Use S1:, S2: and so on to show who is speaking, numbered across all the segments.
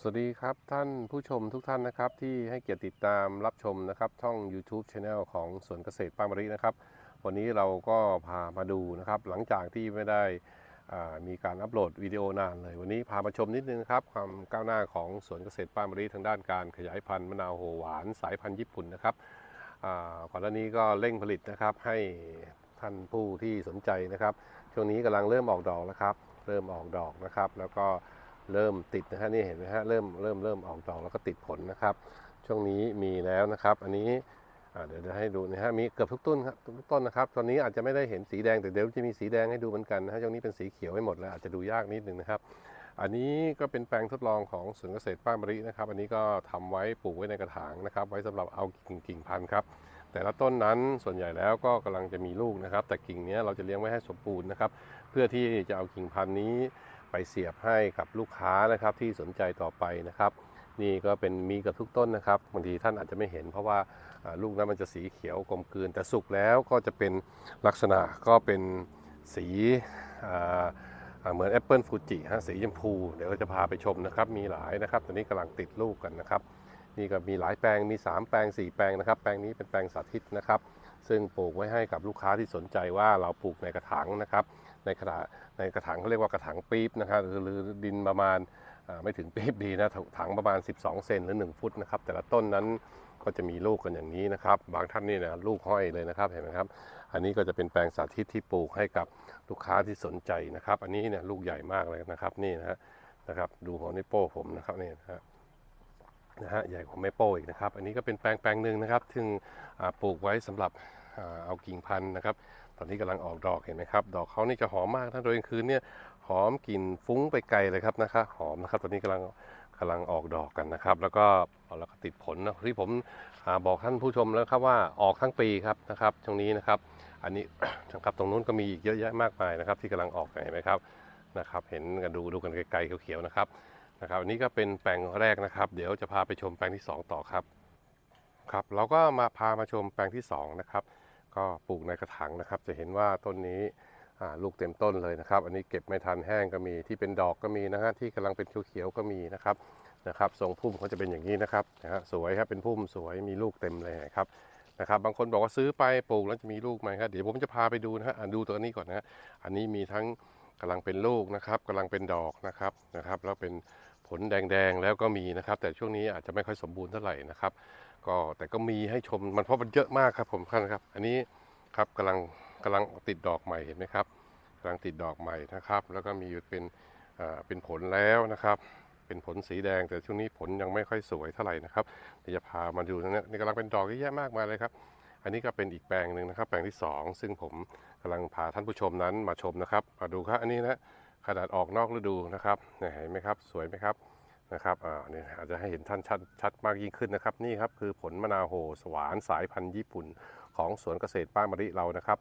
S1: สวัสดีครับท่านผู้ชมทุกท่านนะครับ ที่ให้เกียรติติดตามรับชมนะครับช่อง YouTube Channel ของสวนเกษตรป้ามะรินะครับ วันนี้เราก็พามาดูนะครับ หลังจากที่ไม่ได้มีการอัปโหลดวิดีโอนานเลย วันนี้พามาชมนิดนึงครับความก้าวหน้าของสวนเกษตรป้ามะริทางด้านการขยายพันธุ์มะนาวโหหวานสายพันธุ์ญี่ปุ่นนะครับอ่าก่อนหน้านี้ก็เร่งผลิตนะครับให้ท่านผู้ที่สนใจนะครับ ช่วงนี้กำลังเริ่มออกดอกแล้วครับ เริ่มออกดอกนะครับ แล้วก็ เริ่มติดนะฮะนี่เห็นไหมฮะเริ่มเริ่มเริ่มออกดอกแล้วก็ติดผลนะครับ ช่วงนี้มีแล้วนะครับ อันนี้เดี๋ยวจะให้ดูนะฮะมีเกือบทุกต้นครับทุกต้นนะครับ ตอนนี้อาจจะไม่ได้เห็นสีแดงแต่เดี๋ยวจะมีสีแดงให้ดูเหมือนกันนะฮะช่วงนี้เป็นสีเขียวให้หมดแล้วอาจจะดูยากนิดนึงนะครับ อันนี้ก็เป็นแปลงทดลองของสวนเกษตรป้ามรินะครับ อันนี้ก็ทำไว้ปลูกไว้ในกระถางนะครับ ไว้สำหรับเอากิ่งกิ่งพันธุ์ครับแต่ละต้นนั้นส่วนใหญ่แล้วก็กำลังจะมีลูกนะครับ แต่กิ่งนี้เราจะเลี้ยงไว้ให้สมบูรณ์นะครับ เพื่อที่จะเอากิ่งพันธุ์นี้ ไปเสียบให้กับลูกค้านะครับที่สนใจต่อไปนะครับ นี่ก็เป็นมีกับทุกต้นนะครับบางทีท่านอาจจะไม่เห็น เพราะว่าลูกนั้นมันจะสีเขียวกลมกลืนแต่สุกแล้วก็จะเป็นลักษณะก็เป็นสีเหมือนแอปเปิลฟูจิฮะสีชมพูเดี๋ยวเราจะพาไปชมนะครับมีหลายนะครับตอนนี้กำลังติดลูกกันนะครับ นี่ก็มีหลายแปลงมี 3 แปลง 4 แปลงนะครับแปลงนี้เป็นแปลงสาธิตนะครับ ซึ่งปลูกไว้ให้กับลูกค้าที่สนใจว่าเราปลูกในกระถางนะครับ ในขนาดในกระถางเขาเรียกว่ากระถางปี๊บนะครับหรือดินประมาณไม่ถึงปี๊บดีนะถังประมาณ 12 เซนหรือ 1 ฟุตนะครับแต่ละต้นนั้นก็จะมีลูกกันอย่างนี้นะครับ บางท่านนี่นะลูกห้อยเลยนะครับเห็นไหมครับ อันนี้ก็จะเป็นแปลงสาธิตที่ปลูกให้กับลูกค้าที่สนใจนะครับ อันนี้เนี่ยลูกใหญ่มากเลยนะครับนี่นะฮะนะครับ ดูหัวนิ้วโป้ผมนะครับนี่นะฮะนะฮะใหญ่กว่าแม่โป้อีกนะครับ อันนี้ก็เป็นแปลงแปลงหนึ่งนะครับ ซึ่งปลูกไว้สำหรับเอากิ่งพันธุ์นะครับ ตอนนี้กำลังออกดอกเห็นไหมครับ ดอกเขานี่จะหอมมากถ้าโดยกลางคืนเนี่ยหอมกลิ่นฟุ้งไปไกลเลยครับนะครับหอมนะครับ ตอนนี้กำลังกำลังออกดอกกันนะครับ แล้วก็แล้วก็ติดผลนะที่ผมอบอกท่านผู้ชมแล้วครับว่าออกทั้งปีครับนะครับช่วงนี้นะครับ อันนี้นะครับตรงนู้นก็มีอีกเยอะแยะมากมายนะครับ ที่กำลังออกเห็นไหมครับนะครับ เห็นกันดูดูกันไกลๆเขียวๆนะครับนะครับอันนี้ก็เป็นแปลงแรกนะครับ เดี๋ยวจะพาไปชมแปลงที่ 2 ต่อครับครับ เราก็มาพามาชมแปลงที่ 2 นะครับ ก็ปลูกในกระถางนะครับ จะเห็นว่าต้นนี้ลูกเต็มต้นเลยนะครับ อันนี้เก็บไม่ทันแห้งก็มีที่เป็นดอกก็มีนะฮะที่กำลังเป็นเขียวๆก็มีนะครับนะครับทรงพุ่มเขาจะเป็นอย่างนี้นะครับนะฮะสวยครับเป็นพุ่มสวยมีลูกเต็มเลยนะครับนะครับบางคนบอกว่าซื้อไปปลูกแล้วจะมีลูกไหมครับเดี๋ยวผมจะพาไปดูนะฮะอะดูตัวนี้ก่อนนะฮะอันนี้มีทั้งกำลังเป็นลูกนะครับกำลังเป็นดอกนะครับนะครับ แล้วเป็นผลแดงๆแล้วก็มีนะครับ แต่ช่วงนี้อาจจะไม่ค่อยสมบูรณ์เท่าไหร่นะครับ ก็แต่ก็มีให้ชมมันเพราะมันเยอะมากครับผมท่านครับ อันนี้ครับกำลังกำลังติดดอกใหม่เห็นไหมครับกำลังติดดอกใหม่นะครับ แล้วก็มีอยู่เป็นเป็นผลแล้วนะครับ เป็นผลสีแดงแต่ช่วงนี้ผลยังไม่ค่อยสวยเท่าไหร่นะครับเดี๋ยวจะพามาดูนะเนี่ยกำลังเป็นดอกเยอะแยะมากมายเลยครับ อันนี้ก็เป็นอีกแปลงหนึ่งนะครับ แปลงที่สองซึ่งผมกำลังพาท่านผู้ชมนั้นมาชมนะครับมาดูครับอันนี้นะขนาดออกนอกฤดูนะครับเห็นไหมครับ สวยไหมครับ นะครับอ่านี่อาจจะให้เห็นท่านชัดชัดมากยิ่งขึ้นนะครับ นี่ครับคือผลมะนาวโหสวานสายพันธุ์ญี่ปุ่น ของสวนเกษตรป้ามะริเรานะครับ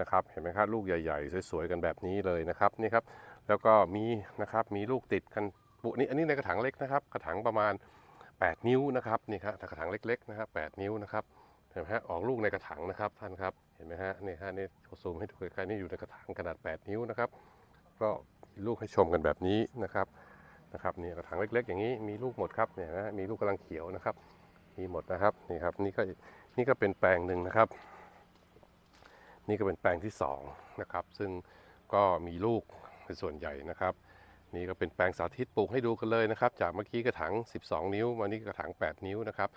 S1: นะครับเห็นไหมครับลูกใหญ่ ๆ สวยๆกันแบบนี้เลยนะครับนี่ครับแล้วก็มีนะครับมีลูกติดกันปุนี่อันนี้ในกระถางเล็กนะครับ กระถางประมาณ 8 นิ้วนะครับนี่ครับกระถางเล็กๆนะครับ8นิ้วนะครับเห็นไหมฮะออกลูกในกระถางนะครับท่านครับเห็นไหมฮะนี่ฮะนี่ซูมให้ดูใกล้ๆนี่อยู่ในกระถางขนาด 8 นิ้วนะครับ ก็ลูกให้ชมกันแบบนี้นะครับ นะครับนี่กระถางเล็กๆ อย่างนี้มีลูกหมดครับเนี่ยนะมีลูกกำลังเขียวนะครับ มีหมดนะครับนี่ครับนี่ก็นี่ก็เป็นแปลงหนึ่งนะครับ นี่ก็เป็นแปลงที่สองนะครับซึ่งก็มีลูกเป็นส่วนใหญ่นะครับ นี่ก็เป็นแปลงสาธิตปลูกให้ดูกันเลยนะครับ จากเมื่อกี้กระถาง 12 นิ้วมานี่กระถาง 8 นิ้วนะครับ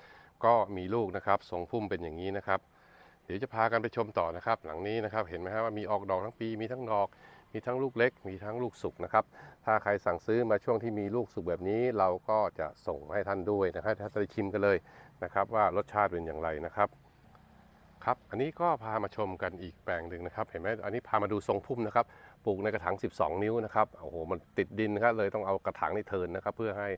S1: ก็มีลูกนะครับทรงพุ่มเป็นอย่างนี้นะครับ เดี๋ยวจะพากันไปชมต่อนะครับ หลังนี้นะครับเห็นไหมครับว่ามีออกดอกทั้งปีมีทั้งดอก มีทั้งลูกเล็ก มีทั้งลูกสุกนะครับ ถ้าใครสั่งซื้อมาช่วงที่มีลูกสุกแบบนี้ เราก็จะส่งให้ท่านด้วยนะครับถ้าจะได้ชิมกันเลยนะครับว่ารสชาติเป็นอย่างไรนะครับครับอันนี้ก็พามาชมกันอีกแปลงหนึ่งนะครับเห็นไหมอันนี้พามาดูทรงพุ่มนะครับปลูกในกระถาง 12 นิ้วนะครับโอ้โหมันติดดินนะครับเลยต้องเอากระถางนี่เทินนะครับ เพื่อให้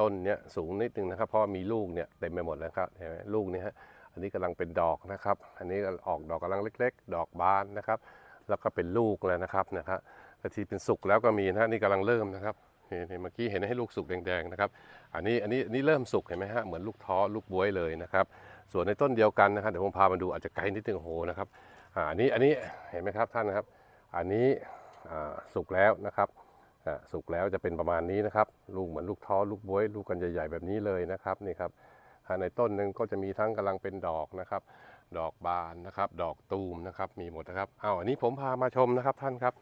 S1: ต้นเนี้ยสูงนิดนึงนะครับ เพราะมีลูกเนี่ยเต็มไปหมดแล้วครับเห็นไหมลูกนี่ฮะอันนี้กำลังเป็นดอกนะครับ อันนี้ออกดอกกำลังเล็ก ๆ ดอกบานนะครับ แล้วก็เป็นลูกแล้วนะครับนะครับทีเป็นสุกแล้วก็มีนะฮะนี่กำลังเริ่มนะครับนี่นี่เมื่อกี้เห็นให้ลูกสุกแดงๆนะครับ อันนี้อันนี้นนี้เริ่มสุกเห็นไหมฮะเหมือนลูกท้อลูกบวยเลยนะครับ ส่วนในต้นเดียวกันนะครับเดี๋ยวผมพามาดูอาจจะไกลนิดนึงโหนะครับอันนี้อันนี้เห็นไหมครับท่านนะครับ อันนี้สุกแล้วนะครับสุกแล้วจะเป็นประมาณนี้นะครับ ลูกเหมือนลูกท้อลูกบวย ลูกกันใหญ่ๆแบบนี้เลยนะครับนี่ครับในต้นหนึ่งก็จะมีทั้งกำลังเป็นดอกนะครับ ดอกบานนะครับ ดอกตูมนะครับ มีหมดนะครับเอาอันนี้ผมพามาชมนะครับท่านครับ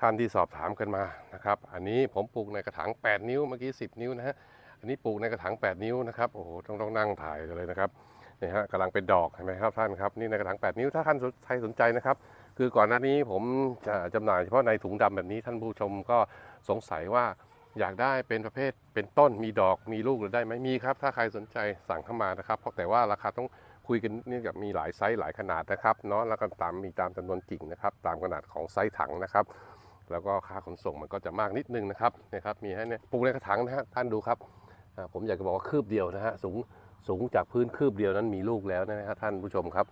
S1: ท่านที่สอบถามกันมานะครับ อันนี้ผมปลูกในกระถาง 8 นิ้วเมื่อกี้ 10 นิ้วนะฮะอันนี้ปลูกในกระถาง 8 นิ้วนะครับโอ้โหต้องต้องนั่งถ่ายเลยนะครับนี่ฮะกำลังเป็นดอกเห็นไหมครับท่านครับนี่ในกระถาง 8 นิ้วถ้าท่านใครสนใจนะครับ คือก่อนหน้านี้ผมจะจำหน่ายเฉพาะในถุงดำแบบนี้ท่านผู้ชมก็สงสัยว่าอยากได้เป็นประเภทเป็นต้นมีดอกมีลูกหรือได้ไหมมีครับ ถ้าใครสนใจสั่งเข้ามานะครับ เพราะแต่ว่าราคาต้อง คุยกันเนี่กับมีหลายไซส์หลายขนาดนะครับเนาะแล้วก็ตามมีตามจำนวนกิ่งนะครับ ตามขนาดของไซส์ถังนะครับ แล้วก็ค่าขนส่งมันก็จะมากนิดนึงนะครับนี่ยครับมีให้เนี่ยปลูกในกระถางนะฮะท่านดูครับผมอยากจะบอกว่าคืบเดียวนะฮะสูงสูงจากพื้นคืบเดียวนั้นมีลูกแล้วนะฮะท่านผู้ชมครับ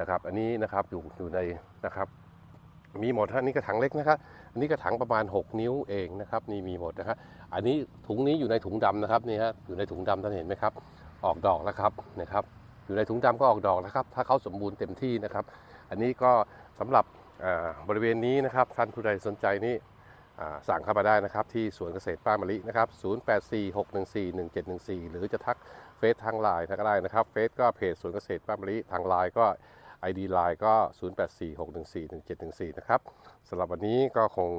S1: นะครับ อันนี้นะครับอยู่อยู่ในนะครับ มีหมดฮะนี่กระถางเล็กนะครับอันนี้กระถางประมาณ 6 นิ้วเองนะครับนี่มีหมดนะครับอันนี้ถุงนี้อยู่ในถุงดำนะครับนี่ฮะอยู่ในถุงดำท่านเห็นไหมครับ ออกดอกแล้วครับนะครับ อยู่ในถุงดำก็ออกดอกแล้วครับ ถ้าเขาสมบูรณ์เต็มที่นะครับ อันนี้ก็สำหรับบริเวณนี้นะครับท่านผู้ใดสนใจนี่สั่งเข้ามาได้นะครับ ที่สวนเกษตรป้ามะลินะครับ 0846141714 หรือจะทักเฟซทางไลน์ก็ได้นะครับ เฟซก็เพจสวนเกษตรป้ามะลิทางไลน์ก็ ID ไลน์ก็ 0846141714 นะครับสำหรับวันนี้ก็คง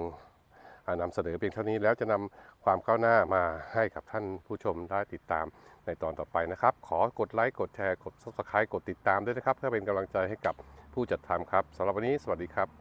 S1: อ่านำเสนอเพียงเท่านี้แล้วจะนำความก้าวหน้ามาให้กับท่านผู้ชมได้ติดตามในตอนต่อไปนะครับ ขอกดไลค์กดแชร์กด subscribe กดติดตามด้วยนะครับเพื่อเป็นกำลังใจให้กับผู้จัดทำครับสำหรับวันนี้สวัสดีครับ